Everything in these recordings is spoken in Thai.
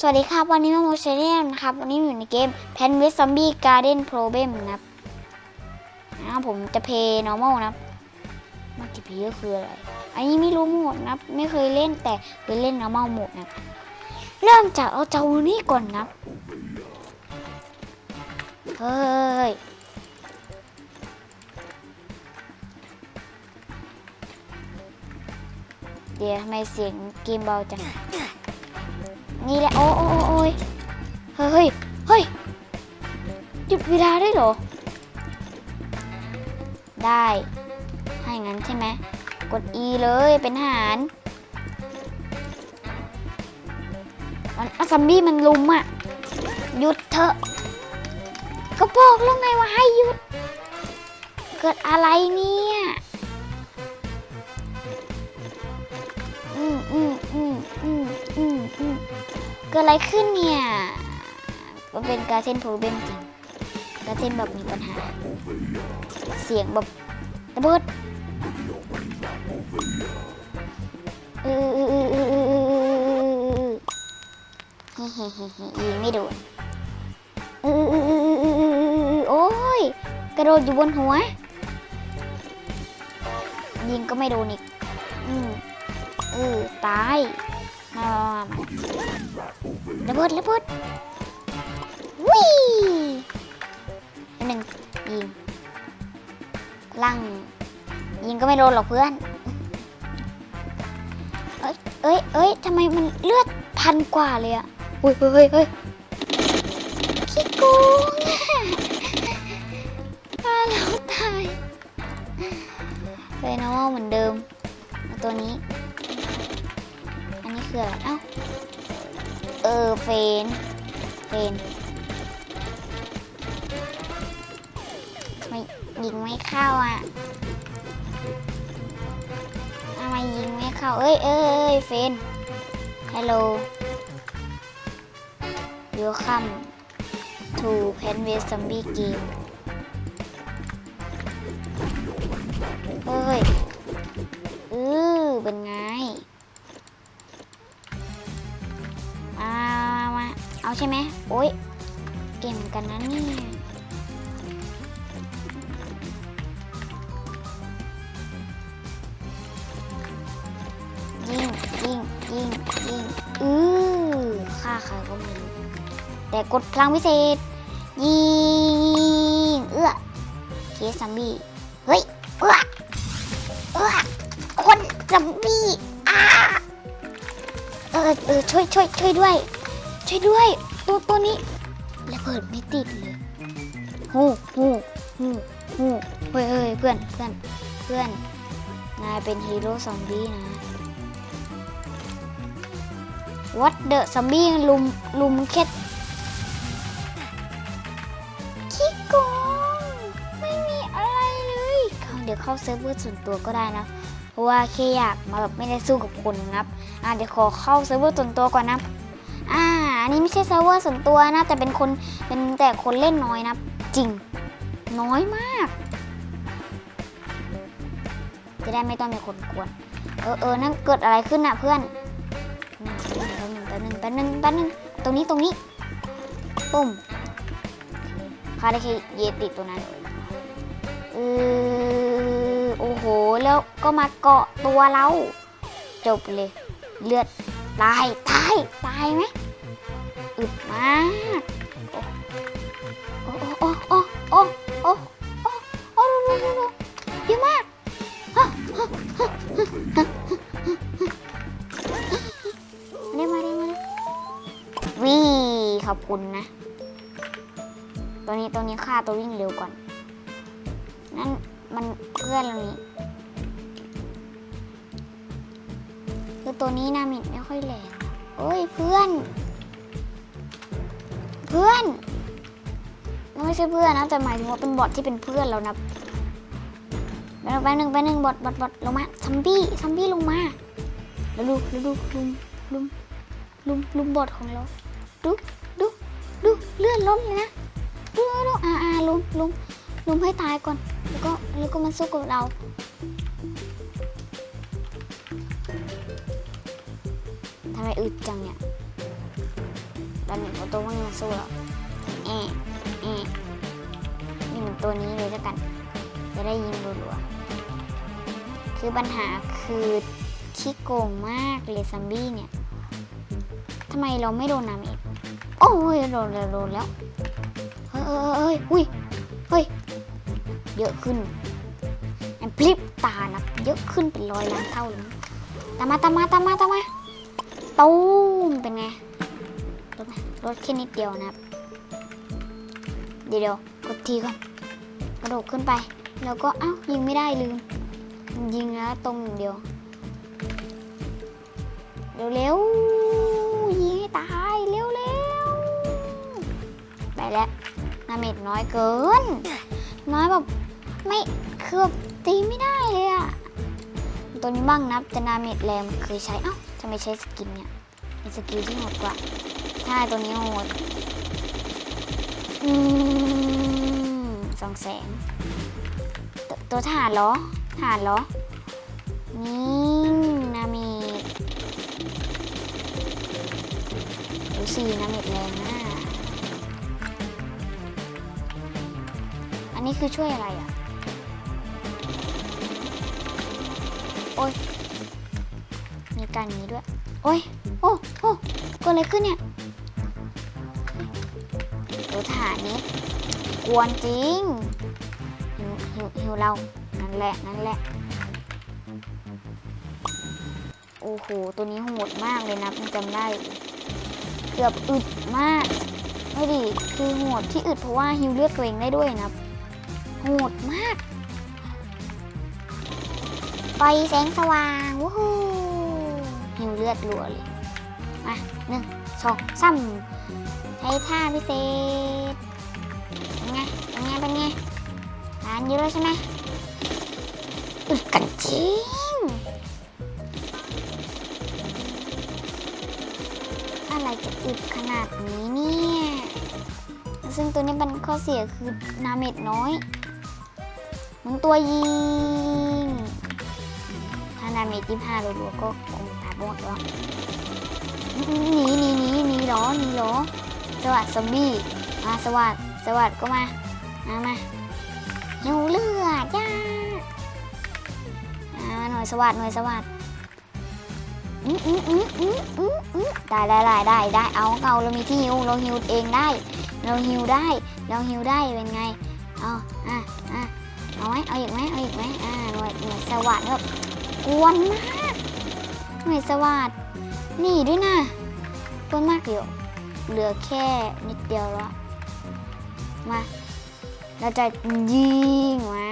สวัสดีครับ วันนี้มาโมเชเนียนะครับ วันนี้อยู่ในเกม p a n w i t Zombie Garden Problem นะครับนะครับผมจะเพย์ normal นะครับมัลติเพก็คืออะไร อันนี้ไม่รู้โหมดนะครับ ไม่เคยเล่นแต่เคยเล่น normal โหมดนะครับ เริ่มจากเอาเจ้านี้ก่อนนะครับเฮ้ยเดี๋ยวทำไมเสียงเกมเบาจัง นี่แหละโอ้โอ้โอ้ยเฮ้ยเฮ้ยหยุดเวลาได้เหรอ ได้ให้งั้นใช่ไหมกด E เลยเป็นหารมันซัมบี้มันลุมอะ หยุดเถอะ ก็บอกแล้วไงว่าให้หยุด เกิดอะไรเนี่ย อืมอืม เกิดอะไรขึ้นเนี่ยมันเป็นการเส้นโปรเบมจริงการเส้นแบบมีปัญหา เสียงแบบระเบิดเออเออเออเออเออเออเฮ้เฮ้เฮ้เฮ้ยิงไม่โดนเออเออเออเออเออเออเออโอ้ย กระโดดอยู่บนหัว ยิงก็ไม่โดนอีก อืมเออตาย ระเบิดระเบิดวิอันหนึ่งยิงลั่งยิงก็ไม่โดนหรอกเพื่อน เอ้ยเอ้ยเอ้ยทำไมมันเลือดพันกว่าเลยอะอุ้ยเฮ้ยเฮ้ยเฮ้ยขี้โกงอะฆ่าเราตายเลยนะว่าเหมือนเดิมเอาตัวนี้ อันนี้คืออะไรเอ้าเออเฟนเฟนไม่ยิงไม่เข้าอะทำไมยิงไม่เข้า เอ้ยเอ้ยเฟนฮัลโหล Welcome to p a n w a y Zombie Game เกันนะเนี่ยยิงยิงยิงยิงอือฆ่าใครก็ไม่รู้แต่กดพลังพิเศษ ยิงเอื้อเคสซัมบี้เฮ้ยเอื้อเอื้อคนซัมบี้อ้าเออเออช่วยช่วยช่วยด้วย ช่วยด้วย ตัวตัวนี้ ระเบิดไม่ติดเลยฮู้ฮู้ฮู้ฮู้เฮ้ยเฮ้ยเพื่อนเพื่อนเพื่อนนายเป็นฮีโร่ซอมบี้นะ What the ซอมบี้ลุมลุมแค่ขี้โกงไม่มีอะไรเลยเขาเดี๋ยวเข้าเซิร์ฟเวอร์ส่วนตัวก็ได้นะเพราะว่าแค่อยากมาแบบไม่ได้สู้กับคนะครับอ่าเดี๋ยวขอเข้าเซิร์ฟเวอร์ส่วนตัวก่อนนะ อันนี้ไม่ใช่เซิร์ฟเวอร์ส่วนตัวนะแต่เป็นคนเป็นแต่คนเล่นน้อยนะ จริง น้อยมาก จะได้ไม่ต้องมีคนกวนเออเออนั่นเกิดอะไรขึ้นน่ะเพื่อนแป๊บนึงแป๊บนึงแป๊บนึงแป๊บนึงตรงนี้ตรงนี้ปุ้มคาได้แค่เยติตัวนั้นเออโอ้โห แล้วก็มาเกาะตัวเรา จบเลย เลือดตาย ตาย ตายไหม อึดมากโอ้โอ้โอ้โอ้โอ้โอ้โอ้โอ้โอ้โอ้โอ้เยอะมากฮะฮะฮะฮะมาได้มาได้มาได้วีขอบคุณนะ ตัวนี้ตัวนี้ฆ่าตัววิ่งเร็วก่อน นั่นมันเพื่อนเรานี่คือตัวนี้นามิดไม่ค่อยแรงเอ้ยเพื่อน เพื่อนไม่ใช่เพื่อนนะแต่หมายถึงว่าเป็นบอทที่เป็นเพื่อนเรานะแป๊บนึงแป๊บนึงบอทบอทบอทลงมาซัมบี้ซัมบี้ลงมาแล้วดูแล้วดูลุมลุมลุมลุมบอทของเราดูดูดูเลื่อนล้นเลยนะดูดูอ่าอ่าลุมลุมลุมให้ตายก่อน แล้วก็แล้วก็มาสู้กับเราทำไมอึดจังเนี่ย ตอนนี้โอโต้ไม่มาสู้หรอกแอะแอะนี่มันตัวนี้เลยแล้วกัน จะได้ยิงรัวๆคือปัญหาคือขี้โกงมากเลยซัมบี้เนี่ยทำไมเราไม่โดนน้ำเอกโอ้ยโดนแล้วโดนแล้วเฮ้ยเฮ้ยเฮ้ยอุ้ยเฮ้ยเยอะขึ้นแอนพลิบตานะเยอะขึ้นเป็นร้อยล้านเท่าเลยมาตามมาตามมาตามมาตามมาตูมเป็นไง ลดแค่นิดเดียวนะครับ เดี๋ยวกดทีก่อนกระโดดขึ้นไป แล้วก็เอ้ายิงไม่ได้ลืม ยิงแล้วตรงอย่างเดียว เร็วๆยิงให้ตายเร็วๆไปแล้วนาเมจน้อยเกิน น้อยแบบไม่คือตีไม่ได้เลยอะตัวนี้บ้างนับแต่นาเมจแรงเคยใช้เอ้าทำไมใช้สกินเนี่ยมีสกิลที่โหดกว่า ใช่ตัวนี้โหดอืมสองแสงตตัวทหารเหรอทหารเหรอ นี่นาเมจดูสินาเมจแรงมากอันนี้คือช่วยอะไรอะ โอ้ยมีการนี้ด้วย โอ้ย โอ้โอ้เกิดอะไรขึ้นเนี่ย ตัวฐานนี้กวนจริงหิวหิวหิวเรานั่นแหละนั่นแหละ โอ้โห ตัวนี้โหดมากเลยนะมันจำได้ เกือบอึดมากไม่ดิคือโหดที่อึดเพราะว่าฮิวเลือดตัวเองได้ด้วยนะโหดมากไฟแสงสว่างวู้ฮู้หิวเลือดรัวเลยมาหนึ่งสองสาม ช้ท่าพิเศษเป็นไงเป็นไงเป็นไงทานเยอะใช่ไหมอึดกันจริงอะไรจะอึดขนาดนี้เนี่ยซึ่งตัวนี้เป็นข้อเสียคือนาเมจน้อยมึงตัวยิงถ้านาเมจยี่ห้ารัวๆก็คงตายหมดแล้วหนีหนีหนีหนีหรอหนีหรอ สวัสดซอมบี้มาสวัสดสวัสดก็มามามาหิวเลือดย่ามาหน่วยสวัสดหน่วยสวัสดอืมอืมอืมอืมอืมอืมได้ได้ได้ได้ได้เอาเอาเรามีที่หิวเราหิวเองได้ เราหิวได้ เราหิวได้เป็นไงเอาอะอะเอาไหมเอาอีกไหมเอาอีกไหมอ่าหน่วยหน่วยสวัสดแบบกวนมากหน่วยสวัสดนี่ด้วยนะกวนมากเดี๋ยว เหลือแค่นิดเดียวแล้ว มา เราจะยิงมา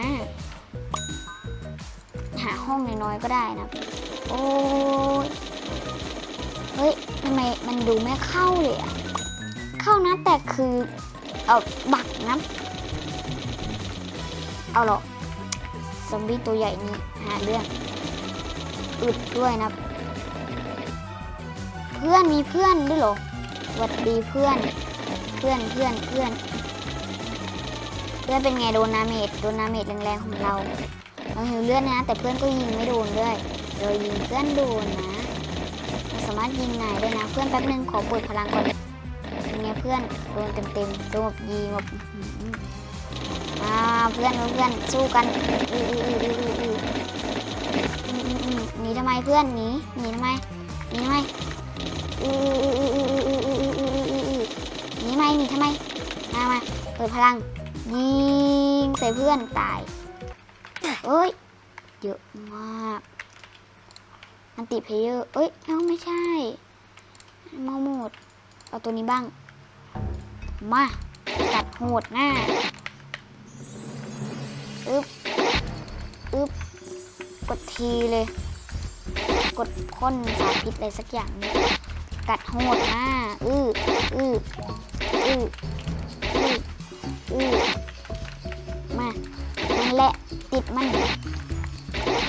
หาห้องน้อยๆก็ได้นะ โอ้ย เฮ้ยทำไมมันดูไม่เข้าเลยอะเข้านะแต่คือ เอาบักนะ เอาหรอกซอมบี้ตัวใหญ่นี่หาเรื่องอึดด้วยนะ เพื่อนมีเพื่อนด้วยหรอ วัสดีเพื่อน เพื่อนเพื่อนเพื่อนเพื่อนเป็นไงโดนนาเมดโดนนาเมดแรงๆของเราเราหิวเลือดนะ แต่เพื่อนก็ยิงไม่โดนด้วยเรายิงเพื่อนโดนนะเราสามารถยิงนายได้นะ เพื่อนแป๊บนึงขอปลดพลังก่อนเป็นไงเพื่อนโดนเต็มๆโดนยิงแบบอ่าเพื่อนเพื่อนสู้กันอืออหนีทำไมเพื่อนหนีหนีทำไมหนีทำไมอือ เปิดพลัง ยิงใส่เพื่อนตายเอ้ย เยอะมาก อันติเพเยอร์เอ้ยเอ้าไม่ใช่เมาหมด เอาตัวนี้บ้าง มาจัดโหดหน้าอึ๊บอึ๊บกดทีเลย กดพ่นสารพิษอะไรสักอย่างนี้กัดโหดหน้า อื้ออื้ออื้อ อือมานั่นแหละติดมัน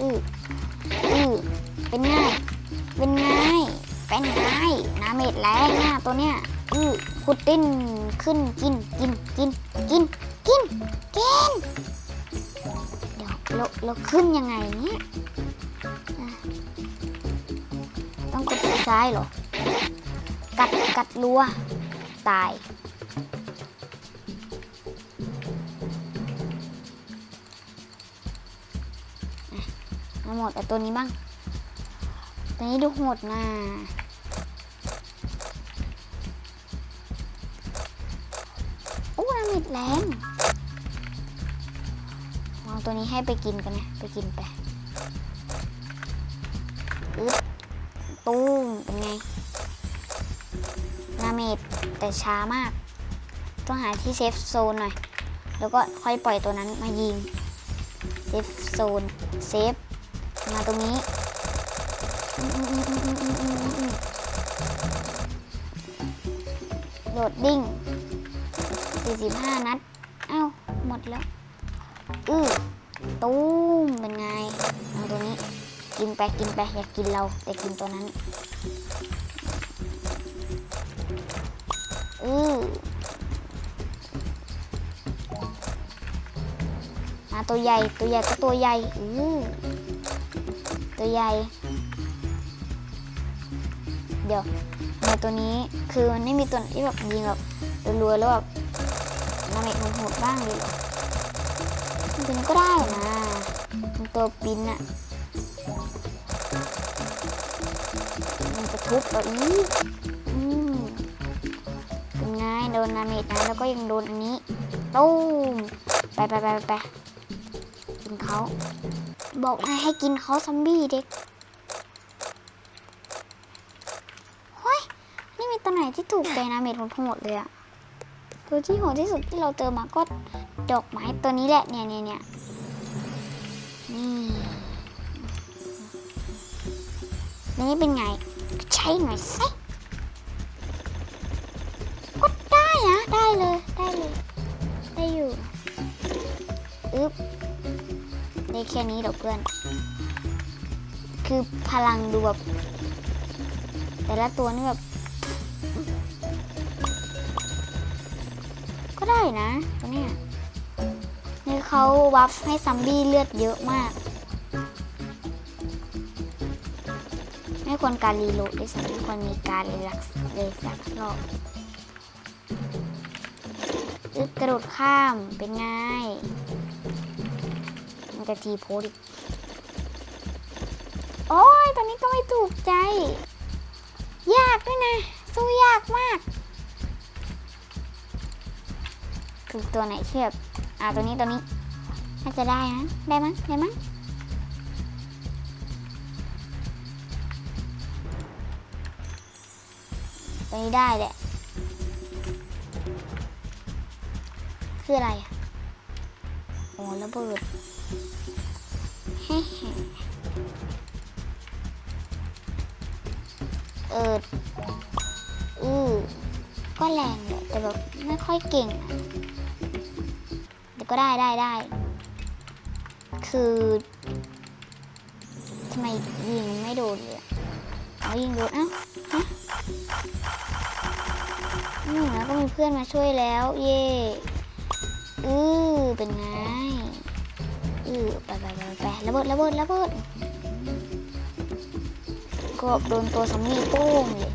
อืออือเป็นไง่ายเป็นไง่ายเป็นไง่ายน้ำเม็ดแรงนะตัวเนี้ยอือพุดดิ้นขึ้นกินกินกินกินกินกินเดี๋ยวเราเราขึ้นยังไงเนี่ยต้องกดซ้ายเหรอ กัดกัดรัวตาย มาหมดเอาตัวนี้บ้าง ตัวนี้ดูโหดนะโอ้ยมิดแรงวางตัวนี้ให้ไปกินกันนะ ไปกินไปอึ๊บตู้มเป็นไงนาเมดแต่ช้ามาก ต้องหาที่เซฟโซนหน่อย แล้วก็ค่อยปล่อยตัวนั้นมายิง เซฟโซน เซฟ มาตรงนี้โหลดดิ้ง45 นัด เอ้า หมดแล้ว อื้อตูมเป็นไงเอาตัวนี้ กินไปกินไปอยากกินเรา แต่กินตัวนั้น อื้อมาตัวใหญ่ ตัวใหญ่ก็ตัวใหญ่ อื้อ ตัวใหญ่ เดี๋ยวทำไมตัวนี้คือมันไม่มีตัวที่แบบยิงแบบรัวๆแล้วแบบนาเมกมันโหดบ้างเลยเหรอจริงๆก็ได้นะมันตัวปินอะมันจะทุบเราอีกอืมเป็นไงโดนนาเมดนะแล้วก็ยังโดนอันนี้ตู้มไปไปไปไปไปกินเขา บอกให้ให้กินเขาซอมบี้เด็กเฮ้ย นี่มีตัวไหนที่ถูกใจนาเมดทั้งหมดเลยอะตัวที่โหดที่สุดที่เราเจอมาก็ดอกไม้ตัวนี้แหละเนี่ยเนี่ยเนี่ยนี่นี่เป็นไง ใช้หน่อยสิก็ได้นะ ได้เลย ได้เลย ได้อยู่ อึ๊บ ได้แค่นี้เดี๋ยวเพื่อน คือพลังดูแบบแต่ละตัวนี่แบบ ก็ได้นะตัวเนี้ยนี่เขาวัฟให้ซัมบี้เลือดเยอะมาก ไม่ควรการรีโหลดด้วยซ้ำไม่ควรมีการเลยลักเลยสักรอบอึกกระโดดข้ามเป็นไง จะทีโพสอีกโอ้ยตอนนี้ก็ไม่ถูกใจ ยากด้วยนะ สู้ยากมากถูกตัวไหนเชือกอ่าตัวนี้ตัวนี้ น่าจะได้นะ ได้มั้งได้มั้งตัวนี้ได้แหละ คืออะไรอะโอ้ระเบิด เอออือก็แรงแหละแต่แบบไม่ค่อยเก่งแต่ก็ได้ได้ได้ คือทำไมยิงไม่โดนเลยเอายิงโดนอ้าฮะอืมแล้วก็มีเพื่อนมาช่วยแล้ว เย่อือเป็นไง อือไปไปไปไประเบิดระเบิดระเบิดก็โดนตัวสามีโป้งเลย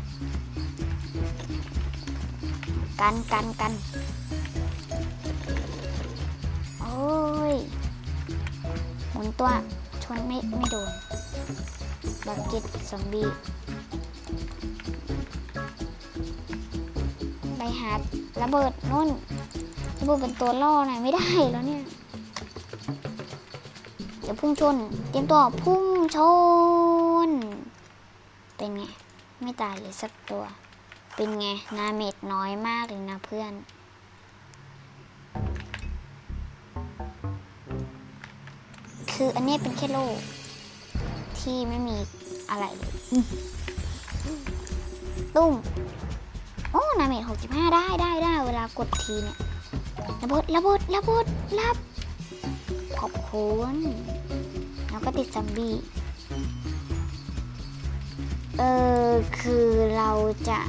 กันกันกันโอ้ยหมุนตัวชนไม่ไม่โดนบักเก็ตซอมบี้ไปหาระเบิดนุ่นระเบิดเป็นตัวล่อหน่อยไม่ได้แล้วเนี่ย เดี๋ยวพุ่งชน เตรียมตัวพุ่งชน เป็นไง ไม่ตายเลยสักตัว เป็นไง นาเมดน้อยมากเลยนะเพื่อน คืออันนี้เป็นแค่โลก ที่ไม่มีอะไรเลยตุ้ม โอ้ นาเมจ65ได้ได้ได้ เวลากดทีเนี่ยระเบิดระเบิดระเบิดรับ ขอบคุณแล้วก็ติดซัมบี้เออคือเราจะ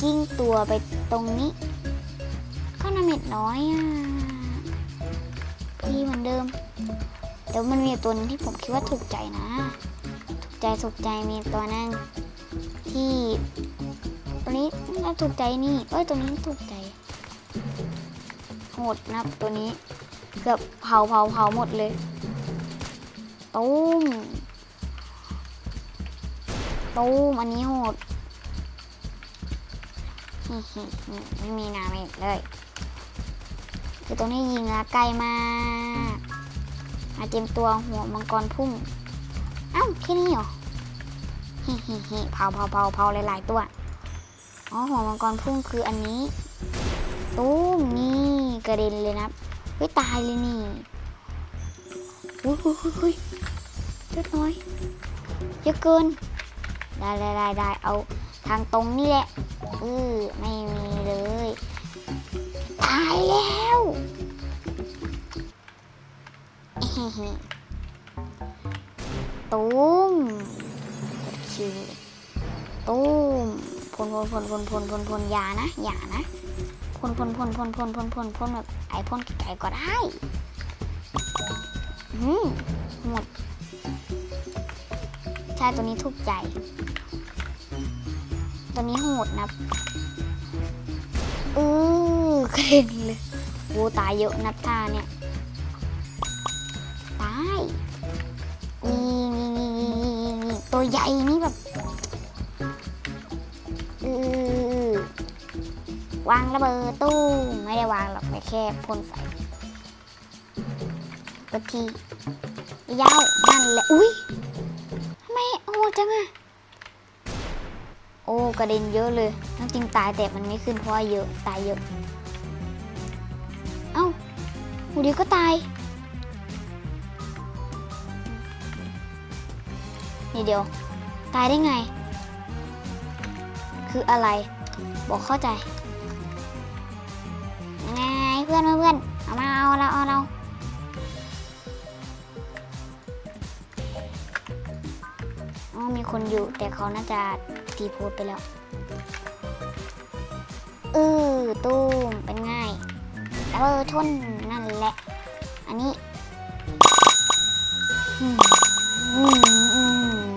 กิ้งตัวไปตรงนี้ ก็นาเมจน้อยอะพี่เหมือนเดิมเดี๋ยวมันมีตัวหนึงที่ผมคิดว่าถูกใจนะ ถูกใจถูกใจมีตัวหนึงที่ตัวนี้น่าถูกใจนี่เอ้ยตัวนี้ถูกใจโหดนับตัวนี้ เกือบเผาเผาเผาหมดเลยตุ้มตุ้มอันนี้โหดไม่มีนาเมจเลย คือตรงนี้ยิงแล้วไกลมากมาเตรียมตัวหัวมังกรพุ่งเอ้าแค่นี้เหรอฮิฮิฮิเผาเผาเผาเผาหลายๆตัว อ๋อหัวมังกรพุ่งคืออันนี้ ตุ้มนี่กระเด็นเลยนะ ฮ้ยตายเลยนี่อุ้ยอุ้ยอุ้ยอุ้ยเลือดน้อยเยอะเกิน ได้ได้ได้ได้เอาทางตรงนี่แหละเออไม่มีเลย ตายแล้วตุ้มกดคิวตุ้มพลพลพลพลพลพลพลอย่านะอย่านะพลพลพลพลพลพลพลพลแบบ ไอพ่นไก่ก็ได้อืมหมด ใช่ตัวนี้ถูกใจ ตัวนี้โหดนะเออกระเด็นเลยโอ้ตายเยอะนับท่าเนี่ย ตายนี่นี่นี่นี่นี่ตัวใหญ่นี่แบบเออ วางระเบิดตู้ไม่ได้วางหรอกไม่แค่พ่นใส่กดทียาวนั่นแหละอุ้ยทำไมโอ้จังอะโอ้กระเด็นเยอะเลยทั้งจริงตายแต่มันไม่ขึ้นเพราะเยอะตายเยอะ เอ้าหูเดียวก็ตายนี่เดียว ตายได้ไง คืออะไร บอกเข้าใจ พื่อนเพื่อนเอามาเอาเราเอาเราอ๋อมีคนอยู่แต่เขาน่าจะตีโพสไปแล้วเออตูมเป็นง่ายเออชนนั่นแหละ อันนี้อืมอืมอืม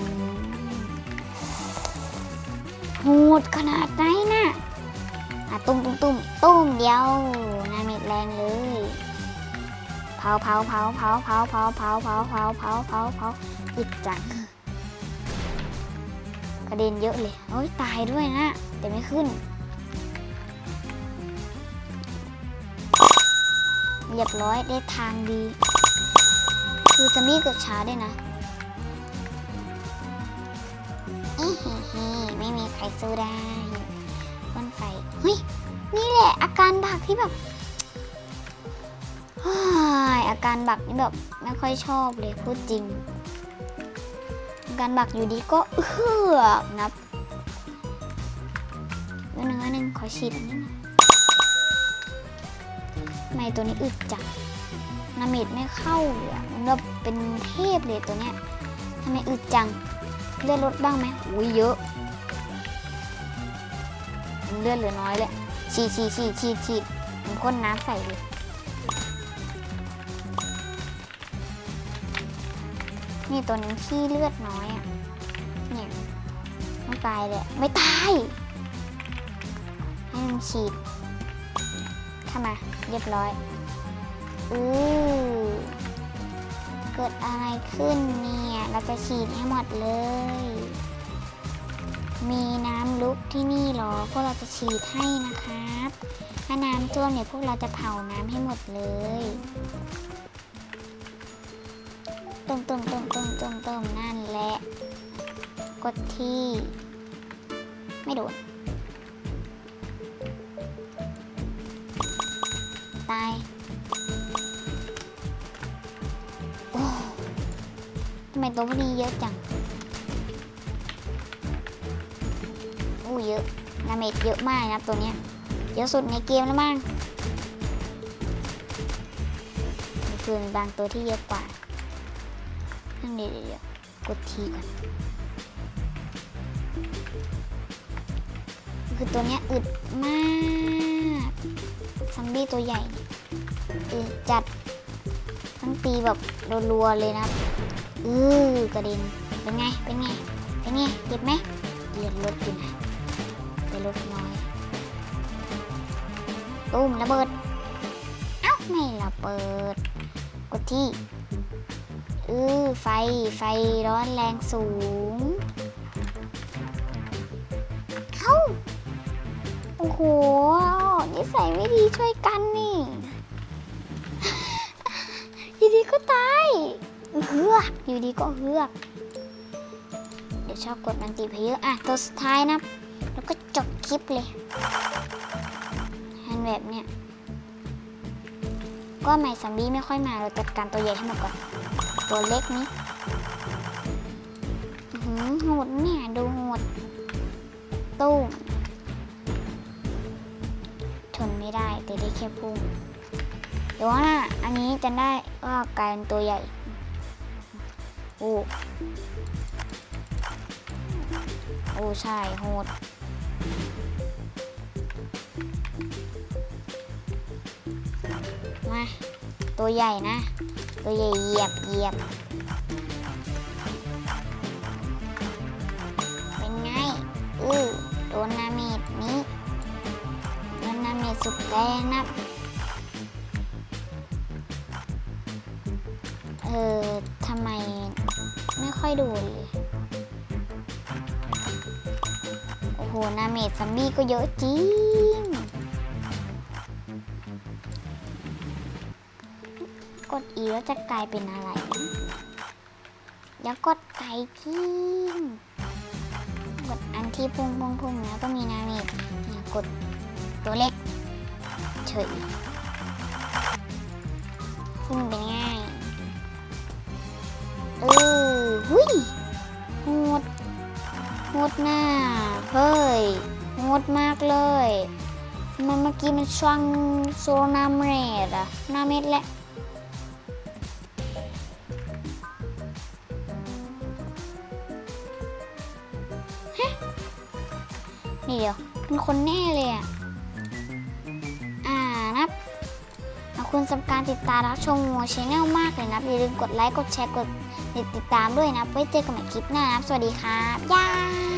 โหดขนาดไหนนะ่ะตุ้มตุ้มตุ้มตุ้มเดียวาเผาเผาเผาเผาเผาเผาเผาเผาเผาเผาเผาอึดจังกระเด็นเยอะเลยโอ้ยตายด้วยนะ แต่ไม่ขึ้น เรียบร้อยได้ทางดี คือจะมีเกิดช้าด้วยนะอีฮีฮีไม่มีใครสู้ได้พ่นไฟเฮ้ย นี่แหละอาการบักที่แบบ อาการบักนี่แบบไม่ค่อยชอบเลยพูดจริงการบักอยู่ดีก็เอือกนับอันหนึ่งอันหนึ่งขอฉีดอันนี้น่อยทำไมตัวนี้อึดจังนามิดไม่เข้าเลยมันแบบเป็นเทพเลยตัวเนี้ยทำไมอึดจัง เลือดลดบ้างไหมอุ้ยเยอะ เลือดเหลือน้อยเลยฉีดฉีดฉีดฉีดฉีดผมพ่นน้ำใส่เลย นี่ตัวนี้ที่เลือดน้อยอะเนี่ยไม่ตายเลยไม่ตายให้มันฉีดเข้ามาเรียบร้อยอือเกิดอะไรขึ้นเนี่ยเราจะฉีดให้หมดเลย มีน้ำลุกที่นี่หรอพวกเราจะฉีดให้นะครับ ถ้าน้ำท่วมเนี่ยพวกเราจะเผาน้ำให้หมดเลยต้มต้มต้มต้มต้มต้มนั่นแหละ กดที่ ไม่โดนตายโอ้ทำไมตัวพวกนี้เยอะจังอู้เยอะนาเมจเยอะมากนะตัวเนี้ยเยอะสุดในเกมแล้วมั้งมีคือบางตัวที่เยอะกว่านั่นเดี๋ยวกดทีก่อน คือตัวเนี้ยอึดมากซัมบี้ตัวใหญ่อึดจัดต้งตีแบบรัวๆเลยนะอือกระเด็นเป็นไงเป็นไงเป็นไงเจ็บไหมเลือดลดอยู่นะแต่ลดน้อยตุ้มระเบิดเอ้าไม่ระเบิดกดที่อือไฟไฟร้อนแรงสูง โหนิสัยไม่ดีช่วยกันนี่อยู่ดีก็ตายเฮือกอยู่ดีก็เฮือกเดี๋ยวชอบกดมันตีเพเยอะอะตัวสุดท้ายนะ แล้วก็จบคลิปเลยฮันแบบเนี้ยก็ไม่ซัมบี้ไม่ค่อยมาเราจัดการตัวใหญ่ให้หมดก่อน ตัวเล็กนี้หือโหดเนี่ยดูโหดตู้ม ทนไม่ได้แต่ได้แค่พุ่งเดี๋ยวว่านะอันนี้จะได้ว่ากลายเป็นตัวใหญ่ โอ้โอ้ใช่โหดมาตัวใหญ่นะ ตัวใหญ่เหยียบเหยียบ นนาเมดสุดแรงนะ เออทำไมไม่ค่อยดูเลย โอ้โห นาเมดซัมบี้ก็เยอะจริง กดอีแล้วจะกลายเป็นอะไรอย่ากดไก่ทิ้งกดอันที่พุ่งพุ่งพุ่งแล้วก็มีนาเมดกดตัวเล็ก เฉยพุ่งเป็นง่ายเออหุยโหดโหดหน้าเฮ้ยโหดมากเลยมันเมื่อกี้มันช่างโซนาเมดอะนาเมดแหละนี่เดี๋ยวเป็นคนแน่เลยอะ คุณสำหรับการติดตามรับชมวัวชแนลมากเลยนะอย่าลืมกดไลค์กดแชร์กดติดตามด้วยนะไว้เจอกันใหม่คลิปหน้านะสวัสดีครับยา